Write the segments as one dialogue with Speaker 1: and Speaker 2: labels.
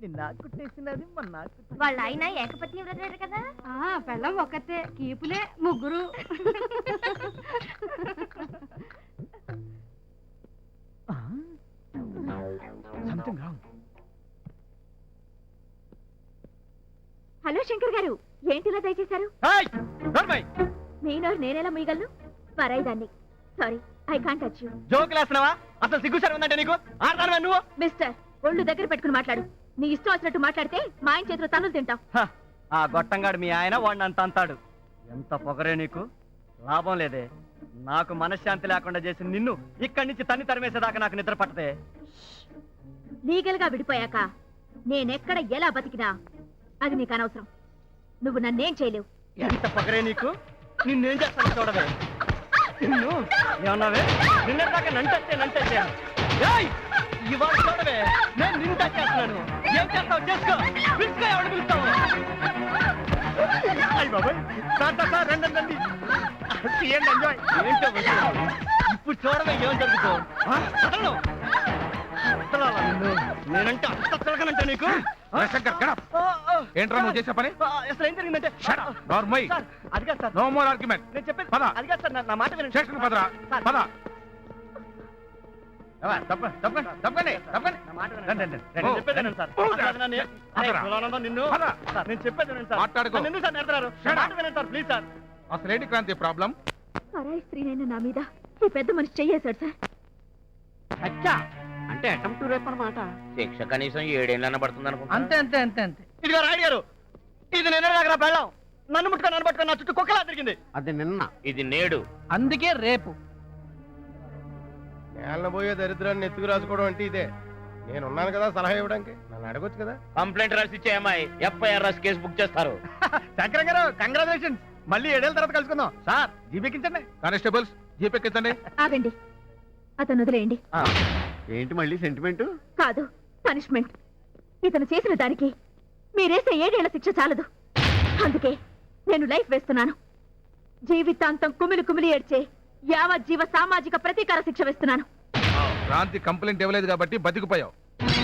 Speaker 1: నిన్న కుట్టేసినది మొన్న
Speaker 2: వాళ్ళ ఆయన ఏకపత్ని వ్రతాడు కదా?
Speaker 3: ఆ పెళ్ళం ఒక్కతే కీపులే ముగ్గురు.
Speaker 1: Something wrong
Speaker 2: hello Shankar garu. ఏంటిలా దయచేశారు? మీనోరు నేనేలా మీగలను పరాయిదాన్ని sorry I can't touch you
Speaker 1: జోకులు వేస్తున్నావా అసలు సిగ్గు సరి ఉందంటే నీకు? ఆడతాను నువ్వు?
Speaker 2: మిస్టర్ ఒళ్ళు దగ్గర పెట్టుకుని మాట్లాడు. నీ ఇష్టం వచ్చినట్టు మాట్లాడితే మా ఆయన చేతిలో తనులు తింటావు
Speaker 1: హ, ఆ గొట్టంగాడు మీ ఆయన వాడిని అంత అంతాడు. ఎంత పొగరే నీకు? లాభం లేదే. నాకు మనశ్శాంతి లేకుండా చేసి నిన్ను ఇక్కడి నుంచి తన్ని తరిమేసేదాకా నాకు నిద్ర పట్టదే.
Speaker 2: లీగల్గా విడిపోయాక నేనెక్కడ ఎలా బతికినా అది నీకు అనవసరం. నువ్వు నన్నేం చేయలేవు.
Speaker 1: ఎంత పొగరే నీకు? నిన్నేం చేస్తాను చూడవే. నిన్ను ఏమన్నావే? నిన్నటిదాకా నంటే నంటే ఇవాళ చూడవే. నేను నిన్ను టచ్ చేస్తున్నాను. ఏం చేస్తావు? చేసుకో. పిలుచుకో ఎవడు పిలుస్తావు? అయ్య బాబాయ్. సార్ సార్ సార్ రండి రండి. తీయండి ఎంజాయ్. ఏంటో వదిలేయ్. ఇప్పుడు చూడవే ఏం. వదలాలా నిన్ను? నేనంటే అంత తిరగనంటే నీకు?
Speaker 4: శంకర్,
Speaker 1: ఆ.
Speaker 4: ఏంట్రా నువ్వు చేసే పని?
Speaker 1: అసలు ఏం జరిగిందంటే.
Speaker 4: నోర్మోయ్.
Speaker 1: సార్ అది కాదు సార్.
Speaker 4: నో మోర్ ఆర్గ్యుమెంట్
Speaker 1: నేను చెప్పేది
Speaker 4: పద.
Speaker 1: అది కాదు సార్ నా- మాట వినండి.
Speaker 4: స్టేషన్ పదరా. పద. అసలేంటి క్రాంతి ప్రాబ్లం?
Speaker 2: పరాయి స్త్రీనైన నా మీద ఈ పెద్ద మనిషి చెయ్యేశాడు సార్.
Speaker 5: అచ్చా. అంటే అటెంప్ట్ రేపు అనమాట శిక్ష కనీసం ఏడేళ్ళన్న పడుతుంది అనుకుంటా
Speaker 1: అంతే అంతే అంతే. అంతే ఇదిగో రాయుడు గారు. ఇది నేను దగ్గర పెళ్ళాం. నన్ను ముట్టుకొని నన్ను పట్టుకొని నా చుట్టూ కుక్కలా తిరిగింది.
Speaker 5: అది నిన్న. ఇది నేడు
Speaker 1: అందుకే రేపు.
Speaker 6: నేలన పోయే దరిద్రాన్ని ఎత్తుకు రాసుకోవడం అంటే ఇదే. నేను ఉన్నాను కదా సలహా ఇవ్వడానికి. నన్ను అడగొచ్చు కదా.
Speaker 5: కంప్లైంట్ రాసి ఇచ్చే అమ్మాయి ఎఫ్ఐఆర్ రాసి కేసు బుక్ చేస్తారు.
Speaker 1: శంకరం గారు కంగ్రాచులేషన్స్. మళ్ళీ ఏడేళ్ళ తర్వాత కలుసుకుందాం. సార్ జీబెక్కించండి
Speaker 4: కానిస్టేబుల్స్ జీప్ ఎక్కించండి.
Speaker 2: ఆగండి. అతను వదిలేయండి.
Speaker 6: ఏంటి మళ్ళీ సెంటిమెంట్?
Speaker 2: కాదు పనిష్మెంట్. ఇతను చేసిన దానికి మీరేసే ఏడేళ్ళ శిక్ష చాలదు. అందుకే నేను లైఫ్ వేస్తున్నాను. జీవితాంతం కుమిలి కుమిలి ఏడ్చే యావత్ జీవ సామాజిక ప్రతీకార శిక్ష వేస్తున్నాను.
Speaker 4: క్రాంతి కంప్లైంట్ ఇవ్వలేదు కాబట్టి బతికిపోయావు.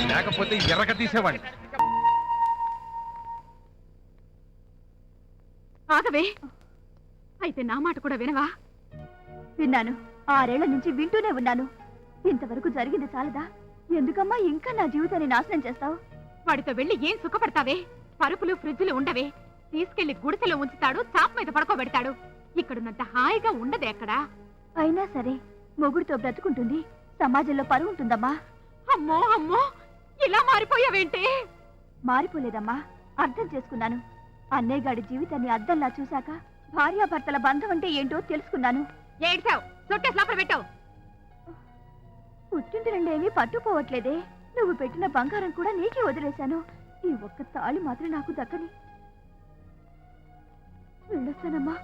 Speaker 4: లేకపోతే ఎర్రక తీసేవాడిని.
Speaker 2: ఆగవే. అయితే నా మాట కూడా వినవా? విన్నాను. ఆరేళ్ళ నుంచి వింటూనే ఉన్నాను. ఇంతవరకు జరిగింది చాలదా? ఎందుకమ్మా ఇంకా నా జీవితాన్ని నాశనం చేస్తావు? వాడితో వెళ్ళి ఏం సుఖపడతావే? పరుపులు ఫ్రిడ్జ్లు ఉండవే. తీసుకెళ్ళి గుడిసెలో ఉంచుతాడు చాప్ మీద పడుకోబెడతాడు. ఇక్కడున్నంత హాయిగా ఉండదే అక్కడా. అయినా సరే మొగుడితో బ్రతుకుంటుంది సమాజంలో పరువు ఉంటుందమ్మా. అమ్మో అమ్మో ఇలా మారిపోయావేంటి? మారిపోలేదమ్మా అర్థం చేసుకున్నాను. అన్నయ్య గాడి జీవితాన్ని అద్దంలా చూశాక భార్యాభర్తల బంధం అంటే ఏంటో తెలుసుకున్నాను. ఏడ్చావు చుట్టేసి లోపల పెట్టావు. పుట్టింటి రెండేమీ పట్టుకోవట్లేదే. నువ్వు పెట్టిన బంగారం కూడా నీకే వదిలేశాను. ఈ ఒక్క తాళి మాత్రం నాకు దక్కని. వెళ్ళొస్తానమ్మా.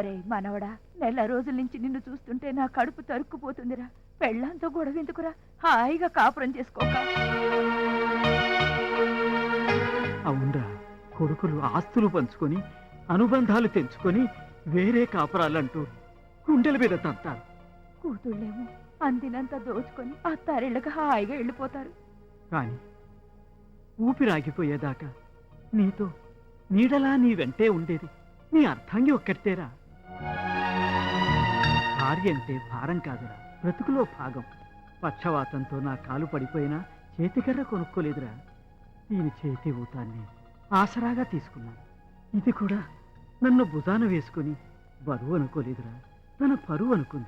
Speaker 2: ఒరే మనవడా నెల రోజుల నుంచి నిన్ను చూస్తుంటే నా కడుపు తరుక్కుపోతుందిరా. పెళ్ళంతో గొడవ ఎందుకురా? హాయిగా కాపురం చేసుకోక
Speaker 7: అవునరా కొడుకులు ఆస్తులు పంచుకొని అనుబంధాలు తెంచుకొని వేరే కాపురాలంటూ గుండెల మీద తంతారు
Speaker 2: కూతుళ్ళేమో అందినంత దోచుకొని అత్తారిళ్ళకి హాయిగా వెళ్ళిపోతారు.
Speaker 7: కాని ఊపిరాగిపోయేదాకా నీతో నీడలా నీ వెంటే ఉండేది. నీ అర్థంగి ఒక్కటేరా భార్య అంటే భారం కాదురా. బ్రతుకులో భాగం. పక్షవాతంతో నా కాలు పడిపోయినా చేతికర్ర కొనుక్కోలేదురా. దీని చేతి ఊతాన్ని ఆసరాగా తీసుకున్నాను. ఇది కూడా నన్ను భుజాన వేసుకుని బరువు అనుకోలేదురా. తన పరువు అనుకుంది.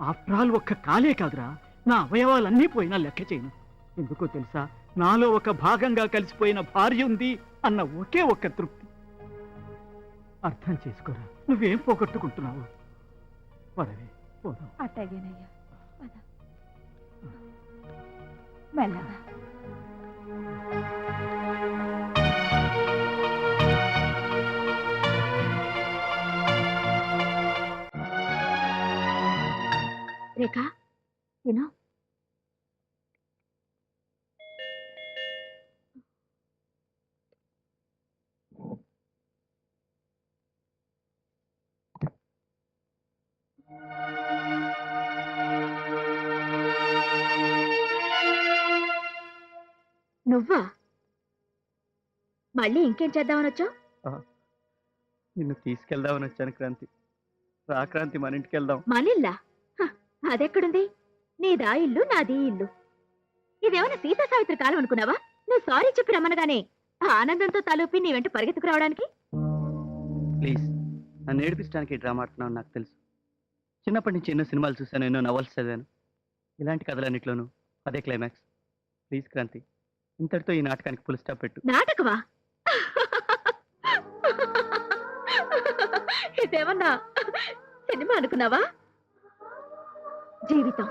Speaker 7: ఆఫ్టర్ ఆల్ ఒక్క కాలే కాదురా. నా అవయవాలన్నీ పోయినా లెక్క చేయను. ఎందుకో తెలుసా? నాలో ఒక భాగంగా కలిసిపోయిన భార్య ఉంది అన్న ఒకే ఒక్క తృప్తి. అర్థం చేసుకోరా. నువ్వేం పోగొట్టుకుంటున్నావు? పదవి పోదాం.
Speaker 2: అట్టగేనయ్యా మెల్లగా. నువ్వా మళ్ళీ ఇంకేం చేద్దామని వచ్చావు?
Speaker 8: నిన్ను తీసుకెళ్దామని వచ్చాను క్రాంతి. రా క్రాంతి మన ఇంటికి వెళ్దాం.
Speaker 2: మనిల్లా అదెక్కడుంది? నీదా ఇల్లు నాది ఇల్లు. ఇదేమన్నా సీతా సావిత్రి కాలం అనుకున్నావా? నువ్వు సారీ చెప్పి రమ్మనగానే ఆనందంతో తలూపి నీ వెంట పరిగెత్తుకు రావడానికి?
Speaker 8: ప్లీజ్ నన్ను ఏడిపించడానికి డ్రామా ఆడుతున్నావు నాకు తెలుసు. చిన్నప్పటి నుంచి ఎన్నో సినిమాలు చూశాను ఎన్నో నవల్స్ చదివాను. ఇలాంటి కథలన్నిట్లోనూ అదే క్లైమాక్స్. ప్లీజ్ క్రాంతి. ఇంతటితో ఈ నాటకానికి ఫుల్ స్టాప్ పెట్టు.
Speaker 2: నాటకమా? ఇదేమన్నా సినిమా అనుకున్నావా? జీవితం.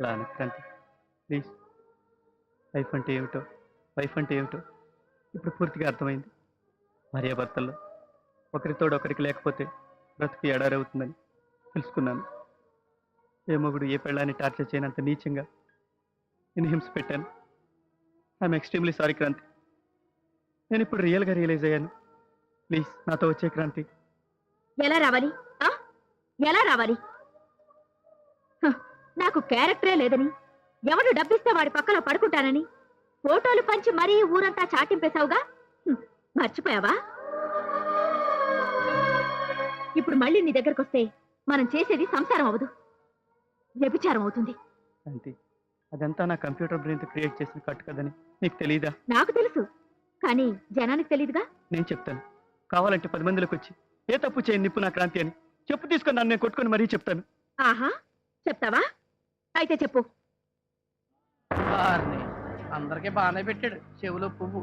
Speaker 8: ఇలా అనకు క్రాంతి ప్లీజ్ లైఫ్ అంటే ఏమిటో వైఫ్ అంటే ఏమిటో ఇప్పుడు పూర్తిగా అర్థమైంది. భార్యాభర్తల్లో ఒకరితోడు ఒకరికి లేకపోతే బ్రతుకు ఎడారవుతుందని తెలుసుకున్నాను. ఏ మొగుడు ఏ పెళ్ళాన్ని టార్చర్ చేయనంత నీచంగా నేను హింస పెట్టాను. I'm extremely sorry Kranthi. నేను ఇప్పుడు రియల్గా రియలైజ్ అయ్యాను. ప్లీజ్ నాతో వచ్చే క్రాంతి.
Speaker 2: ఎలా రావాలి? ఎలా రావాలి నాకు క్యారెక్టరే లేదని. ఎవడు డబ్బిస్తే వాడి పక్కన పడుకుంటానని. ఫోటోలు పంచి మరీ ఊరంతా చాటింపేశావుగా? మర్చిపోయావా? ఇప్పుడు మళ్ళీ నీ దగ్గరకు వస్తే మనం చేసేది సంసారం అవదు వ్యభిచారం అవుతుంది.
Speaker 8: క్రాంతి. అదంతా నా కంప్యూటర్ బ్రెయిన్తో క్రియేట్ చేసిన కట్టు కదని నీకు తెలియదా
Speaker 2: నాకు తెలుసు. కానీ జనానికి తెలియదుగా
Speaker 8: నేను చెప్తాను. కావాలంటే పది మందిలోకి వచ్చి ఏ తప్పు చేయని నిప్పు నా క్రాంతి అని చెప్పు తీసుకొని నన్ను నేను కొట్టుకొని మరీ చెప్తాను.
Speaker 2: ఆహా చెప్తావా? అయితే చెప్పు.
Speaker 9: అందరికీ బాగానే పెట్టాడు. చెవులో పువ్వు.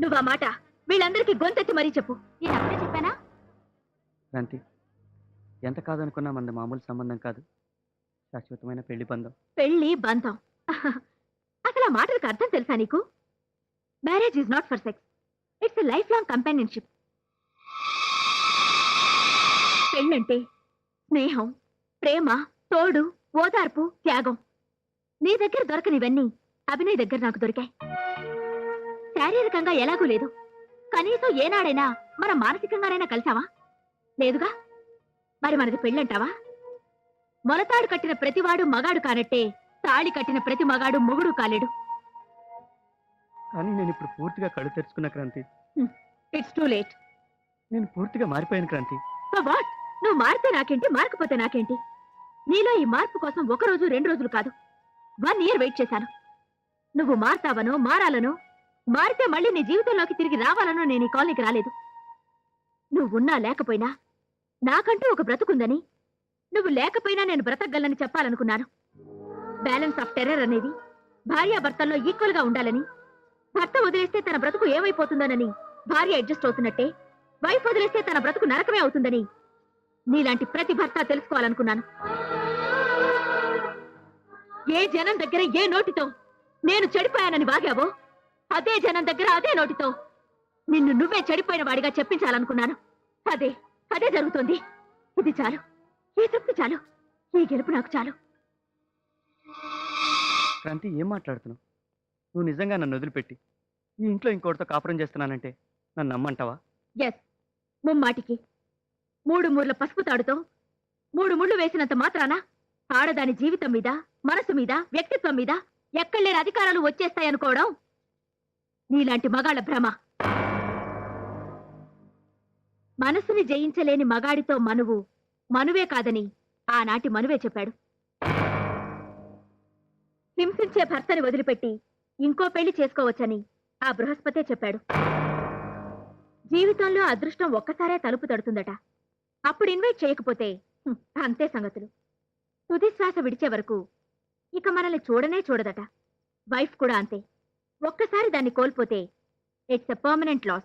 Speaker 2: నువ్వు ఆ మాట? వీళ్ళందరికీ గొంతెత్తి మరీ చెప్పు. నేను అప్పుడే చెప్పానా?
Speaker 8: క్రాంతి. ఎంత కాదనుకున్నా మనది మామూలు సంబంధం కాదు. శాశ్వతమైన పెళ్ళి బంధం.
Speaker 2: పెళ్ళి బంధం. అసలు ఆ మాటలకు అర్థం తెలుసా నీకు? Marriage is not for sex it's a lifelong companionship పెళ్ళంటే స్నేహం ప్రేమ తోడు ఓదార్పు త్యాగం. నీ దగ్గర దొరకనివన్నీ అభినయ్ దగ్గర నాకు దొరికాయి. శారీరకంగా ఎలాగూ లేదు. కనీసం ఏనాడైనా మనం మానసికంగానైనా కలిసావా లేదుగా? మరి మనది పెళ్ళంటావా? మొలతాడు కట్టిన ప్రతివాడు మగాడు కానట్టే తాళి కట్టిన ప్రతి మగాడు మొగుడు కాలేడు.
Speaker 8: కానీ నేను ఇప్పుడు పూర్తిగా కళ్ళు తెరుచుకున్న క్రాంతి.
Speaker 2: ఇట్స్ టూ లేట్
Speaker 8: నేను పూర్తిగా మారిపోయాను క్రాంతి.
Speaker 2: వాట్ నువ్వు మారితే నాకేంటి? మారకపోతే నాకేంటి? నీలో ఈ మార్పు కోసం ఒక రోజు రెండు రోజులు కాదు. వన్ ఇయర్ వెయిట్ చేశాను. నువ్వు మారతావనో మారాలనో మారితే మళ్ళీ నీ జీవితంలోకి తిరిగి రావాలనో నేను ఈ కాలనీకి రాలేదు. నువ్వున్నా లేకపోయినా నాకంటూ ఒక బ్రతుకుందని. నువ్వు లేకపోయినా నేను బ్రతకగలని చెప్పాలనుకున్నాను. బ్యాలెన్స్ ఆఫ్ టెర్రర్ అనేది భార్యాభర్తల్లో ఈక్వల్గా ఉండాలని భర్త వదిలేస్తే తన బ్రతుకు ఏమైపోతుందోనని భార్య అడ్జస్ట్ అవుతున్నట్టే వైఫ్ వదిలేస్తే తన బ్రతుకు నరకమే అవుతుందని నీలాంటి ప్రతి భర్త తెలుసుకోవాలనుకున్నాను. ఏ జనం దగ్గర ఏ నోటితో నేను చెడిపోయానని వాగావో అదే జనం దగ్గర అదే నోటితో నిన్ను నువ్వే చెడిపోయిన వాడిగా చెప్పించాలనుకున్నాను. అదే అదే జరుగుతోంది. ఇది చాలు. ఈ తృప్తి చాలు. ఈ గెలుపు నాకు చాలు.
Speaker 8: క్రాంతి ఏం మాట్లాడుతున్నావు? నువ్వు నిజంగా నన్ను వదిలిపెట్టి ఈ ఇంట్లో ఇంకోటితో కాపురం చేస్తున్నానంటే నన్ను నమ్మంటావా?
Speaker 2: ఎస్ ముమ్మాటికి. మూడు మూర్ల పసుపు తాడుతో మూడు ముళ్ళు వేసినంత మాత్రాన ఆడదాని జీవితం మీద మనసు మీద వ్యక్తిత్వం మీద ఎక్కడలేని అధికారాలు వచ్చేస్తాయనుకోవడం నీలాంటి మగాళ్ళ భ్రమ. మనసుని జయించలేని మగాడితో మనువు మనువే కాదని ఆనాటి మనువే చెప్పాడు. హింసించే భర్తని వదిలిపెట్టి ఇంకో పెళ్ళి చేసుకోవచ్చని ఆ బృహస్పతే చెప్పాడు. జీవితంలో అదృష్టం ఒక్కసారే తలుపు తడుతుందట. అప్పుడు ఇన్వైట్ చేయకపోతే అంతే సంగతులు. తుదిశ్వాస విడిచే వరకు ఇక మనల్ని చూడనే చూడదట. వైఫ్ కూడా అంతే. ఒక్కసారి దాన్ని కోల్పోతే ఇట్స్ ఎ పర్మనెంట్ లాస్.